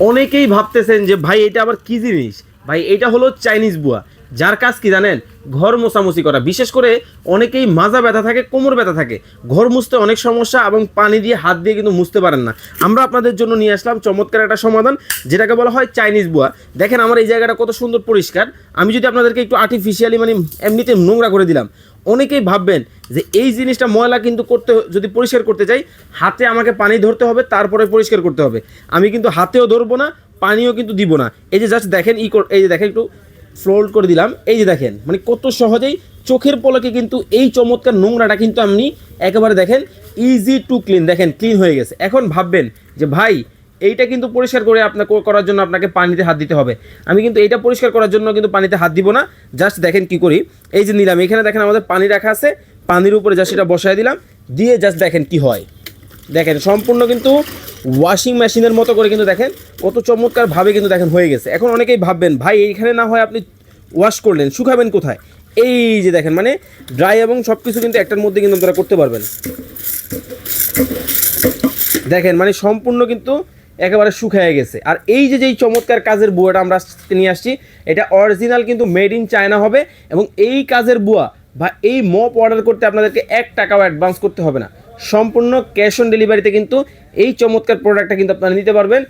অনেকেই ভাবতেছেন যে ভাই এটা আবার কি জিনিস? ভাই এটা হলো চাইনিজ বুয়া। যার কাজ কি জানেন? ঘর মোছামুছি করা। বিশেষ করে অনেকেই মাজা ব্যথা থাকে, কোমর ব্যথা থাকে। ঘর মুছতে অনেক সমস্যা এবং পানি দিয়ে হাত দিয়ে কিন্তু মুছতে পারেন না। আমরা আপনাদের জন্য নিয়ে আসলাম চমৎকার একটা সমাধান, যেটাকে বলা হয় চাইনিজ বুয়া। দেখেন আমার এই জায়গাটা কত সুন্দর পরিষ্কার। আমি যদি আপনাদেরকে একটু আর্টিফিশিয়ালি মানে এমনিতে নোংরা করে দিলাম, অনেকেই ভাববেন যে এই জিনিসটা ময়লা কিন্তু করতে, যদি পরিষ্কার করতে চাই হাতে আমাকে পানি ধরতে হবে, তারপরে পরিষ্কার করতে হবে। আমি কিন্তু হাতেও ধরবো না, পানিও কিন্তু দিব না। এই যে জাস্ট দেখেন ই এই যে দেখেন একটু ফ্লোল্ড করে দিলাম। এই যে দেখেন মানে কত সহজেই চোখের পলকে কিন্তু এই চমৎকার নোংরাটা কিন্তু আপনি একেবারে দেখেন ইজি টু ক্লিন দেখেন ক্লিন হয়ে গেছে। এখন ভাববেন যে, ভাই, এইটা কিন্তু পরিষ্কার করে আপনাকে করার জন্য আপনাকে পানিতে হাত দিতে হবে। আমি কিন্তু এইটা পরিষ্কার করার জন্য কিন্তু পানিতে হাত দিব না। জাস্ট দেখেন কি করি। এই যে নিলাম, এখানে দেখেন আমাদের পানি রাখা আছে। পানির উপরে জাস্ট এটা বসায় দিলাম। দিয়ে জাস্ট দেখেন কি হয়। দেখেন, সম্পূর্ণ কিন্তু ওয়াশিং মেশিনের মতো করে কিন্তু দেখেন, কত চমৎকারভাবে কিন্তু দেখেন হয়ে গেছে। এখন অনেকেই ভাববেন, ভাই, এইখানে না হয় আপনি ওয়াশ করলেন, শুকাবেন কোথায়? এই যে দেখেন মানে ড্রাই এবং সব কিছু কিন্তু একটার মধ্যে কিন্তু আপনারা করতে পারবেন। দেখেন মানে সম্পূর্ণ কিন্তু একেবারে শুকিয়ে গেছে। আর এই যে যেই চমৎকার কাজের বুয়াটা আমরা নিয়ে আসছি, এটা অরিজিনাল কিন্তু মেড ইন চায়না হবে এবং এই কাজের বুয়া বা এই মপ অর্ডার করতে আপনাদেরকে এক টাকাও অ্যাডভান্স করতে হবে না। সম্পূর্ণ ক্যাশ অন ডেলিভারিতে কিন্তু এই চমৎকার প্রোডাক্টটা কিন্তু আপনারা নিতে পারবেন।